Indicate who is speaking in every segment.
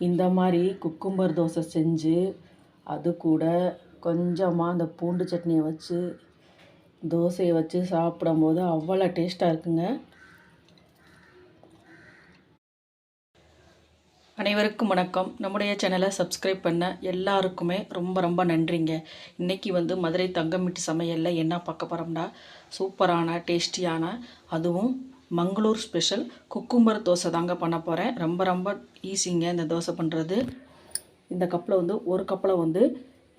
Speaker 1: இந்த மாதிரி குக்கும்பர் தோசை செஞ்சு அது கூட கொஞ்சமாக அந்த பூண்டு சட்னியை வச்சு தோசையை வச்சு சாப்பிடும்போது அவ்வளோ டேஸ்ட்டாக இருக்குங்க. அனைவருக்கும் வணக்கம். நம்முடைய சேனலை சப்ஸ்கிரைப் பண்ண எல்லாருக்குமே ரொம்ப ரொம்ப நன்றிங்க. இன்றைக்கி வந்து மதுரை தங்கமிட்டு சமையலில் என்ன பார்க்க போகிறோம்னா சூப்பரான டேஸ்டியான அதுவும் மங்களூர் ஸ்பெஷல். குக்கும்பர் தோசை தாங்க பண்ண போகிறேன் ரொம்ப ரொம்ப ஈஸிங்க இந்த தோசை பண்ணுறது இந்த கப்பில் வந்து ஒரு கப்பில் வந்து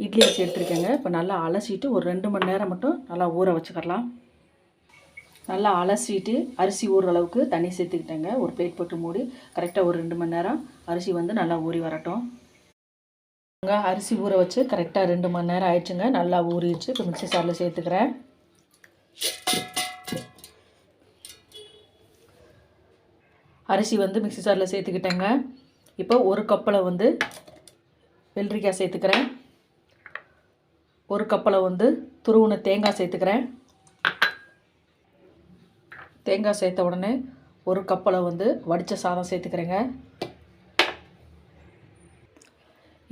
Speaker 1: இட்லி அரிசி எடுத்துருக்கேங்க. இப்போ நல்லா அலசிட்டு ஒரு ரெண்டு மணி நேரம் மட்டும் நல்லா ஊற வச்சுக்கலாம் நல்லா அலசிட்டு அரிசி ஊறுற அளவுக்கு தண்ணி சேர்த்துக்கிட்டேங்க. ஒரு பிளேட் போட்டு மூடி கரெக்டாக ஒரு ரெண்டு மணி நேரம் அரிசி வந்து நல்லா ஊறி வரட்டும். அங்கே அரிசி ஊற வச்சு கரெக்டாக ரெண்டு மணி நேரம் ஆயிடுச்சுங்க. நல்லா ஊறிடுச்சு. இப்போ மிக்சி சாரில் சேர்த்துக்கிறேன். அரிசி வந்து மிக்சி சாரில் சேர்த்துக்கிட்டேங்க. இப்போ ஒரு கப்பில் வந்து வெள்ளரிக்காய் சேர்த்துக்கிறேன். ஒரு கப்பில் வந்து துருவுன தேங்காய் சேர்த்துக்கிறேன். தேங்காய் சேர்த்த உடனே ஒரு கப்பில் வந்து வடித்த சாதம் சேர்த்துக்கிறேங்க.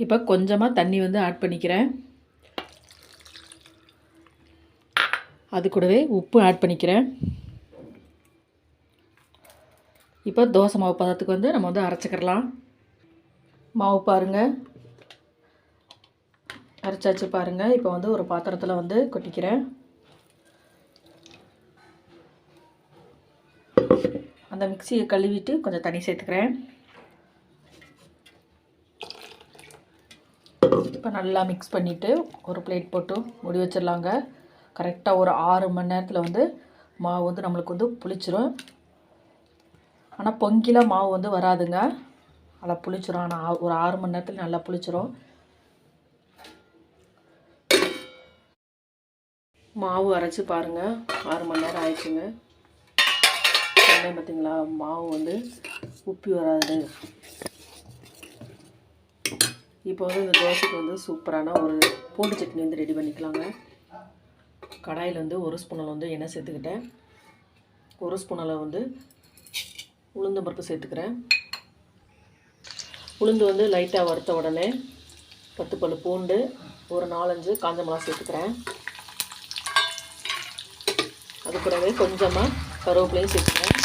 Speaker 1: இப்போ கொஞ்சமாக தண்ணி வந்து ஆட் பண்ணிக்கிறேன். அது கூடவே உப்பு ஆட் பண்ணிக்கிறேன். இப்போ தோசை மாவு பதத்துக்கு வந்து நம்ம வந்து அரைச்சிக்கிறலாம் மாவு பாருங்கள் அரைச்சாச்சு பாருங்கள் இப்போ வந்து ஒரு பாத்திரத்தில் வந்து கொட்டிக்கிறேன். அந்த மிக்சியை கழுவிட்டு கொஞ்சம் தண்ணி சேர்த்துக்கிறேன். இப்போ நல்லா மிக்ஸ் பண்ணிவிட்டு ஒரு பிளேட் போட்டு முடி வச்சிடலாங்க. கரெக்டாக ஒரு ஆறு மணி நேரத்தில் வந்து மாவு வந்து நம்மளுக்கு வந்து புளிச்சிரும். ஆனால் பொங்கில மாவு வந்து வராதுங்க. நல்லா புளிச்சிரும். ஆனால் ஒரு ஆறு மணி நேரத்தில் நல்லா புளிச்சிரும். மாவு அரைச்சி பாருங்கள் ஆறு மணி நேரம் ஆயிடுச்சுங்க. சொன்னேன் பார்த்தீங்களா மாவு வந்து உப்பி வராது. இப்போ வந்து இந்த தோசைக்கு வந்து சூப்பரான ஒரு பூண்டு சட்னி வந்து ரெடி பண்ணிக்கலாங்க. கடாயில் வந்து ஒரு ஸ்பூனில் வந்து எண்ணெய் சேர்த்துக்கிட்டேன். ஒரு ஸ்பூனில் வந்து உளுந்து பருப்பு சேர்த்துக்கிறேன். உளுந்து வந்து லைட்டாக வறுத்த உடனே பத்து பல் பூண்டு ஒரு நாலஞ்சு காஞ்ச மிளகா சேர்த்துக்கிறேன். அது கூடவே கொஞ்சமாக கருவேப்பிலையும் சேர்த்துக்கிறேன்.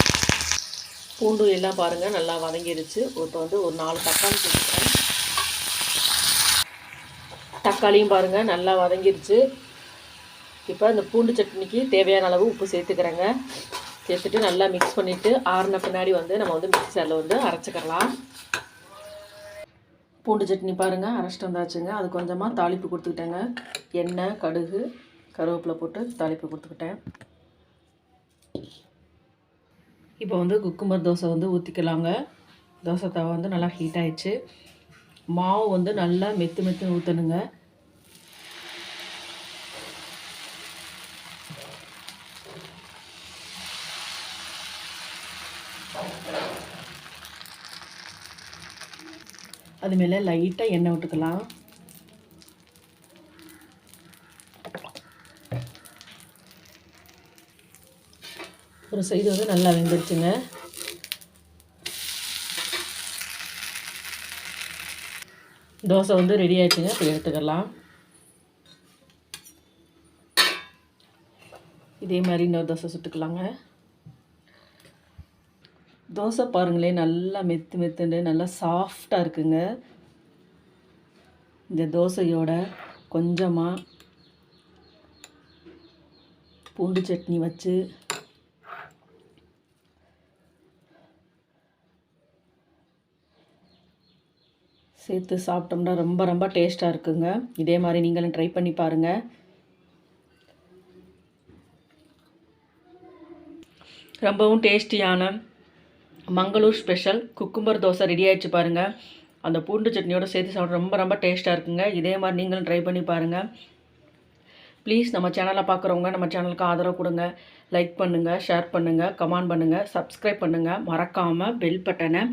Speaker 1: பூண்டு எல்லாம் பாருங்கள் நல்லா வதங்கிருச்சு. இப்போ வந்து ஒரு நாலு தக்காளி சேர்த்துக்கிறேன். தக்காளியும் பாருங்கள் நல்லா வதங்கிருச்சு. இப்போ இந்த பூண்டு சட்னிக்கு தேவையான அளவு உப்பு சேர்த்துக்கிறேங்க. சேர்த்துட்டு நல்லா மிக்ஸ் பண்ணிவிட்டு ஆறுன பின்னாடி வந்து நம்ம வந்து மிக்சரில் வந்து அரைச்சிக்கலாம். பூண்டு சட்னி பாருங்கள் அரைச்சிட்டு வந்தாச்சுங்க. அது கொஞ்சமாக தாளிப்பு கொடுத்துக்கிட்டேங்க. எண்ணெய் கடுகு கருவேப்பிலை போட்டு தாளிப்பு கொடுத்துக்கிட்டேன். இப்போ வந்து குக்குமர் தோசை வந்து ஊற்றிக்கலாங்க தோசை தவை வந்து நல்லா ஹீட் ஆயிடுச்சு. மாவு வந்து நல்லா மெத்து மெத்து ஊற்றணுங்க அது மேலே லைட்டாக எண்ணெய் விட்டுக்கலாம் ஒரு சைடு வந்து நல்லா வெந்துருச்சுங்க. தோசை வந்து ரெடி ஆயிடுச்சுங்க இப்போ எடுத்துக்கலாம். இதே மாதிரி இன்னொரு தோசை சுட்டுக்கலாங்க. தோசை பாருங்களேன் நல்லா மெத்து மெத்துன்னு நல்லா சாஃப்டாக இருக்குங்க. இந்த தோசையோட கொஞ்சமாக பூண்டு சட்னி வச்சு சேர்த்து சாப்பிட்டோம்னா ரொம்ப ரொம்ப டேஸ்ட்டாக இருக்குங்க. இதே மாதிரி நீங்களும் ட்ரை பண்ணி பாருங்கள் ரொம்பவும் டேஸ்டியான Mangalore special cucumber dosa ready ஆகிடுச்சு பாருங்கள் அந்த பூண்டு சட்னியோடு சேர்த்து சாப்பிட ரொம்ப ரொம்ப டேஸ்ட்டாக இருக்குங்க. இதே மாதிரி நீங்களும் ட்ரை பண்ணி பாருங்கள் ப்ளீஸ் நம்ம சேனலை பார்க்குறவங்க நம்ம சேனலுக்கு ஆதரவு கொடுங்க. லைக் பண்ணுங்கள் ஷேர் பண்ணுங்கள் கமெண்ட் பண்ணுங்கள் சப்ஸ்கிரைப் பண்ணுங்கள் மறக்காமல் பெல் பட்டனை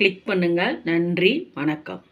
Speaker 1: கிளிக் பண்ணுங்கள் நன்றி வணக்கம்.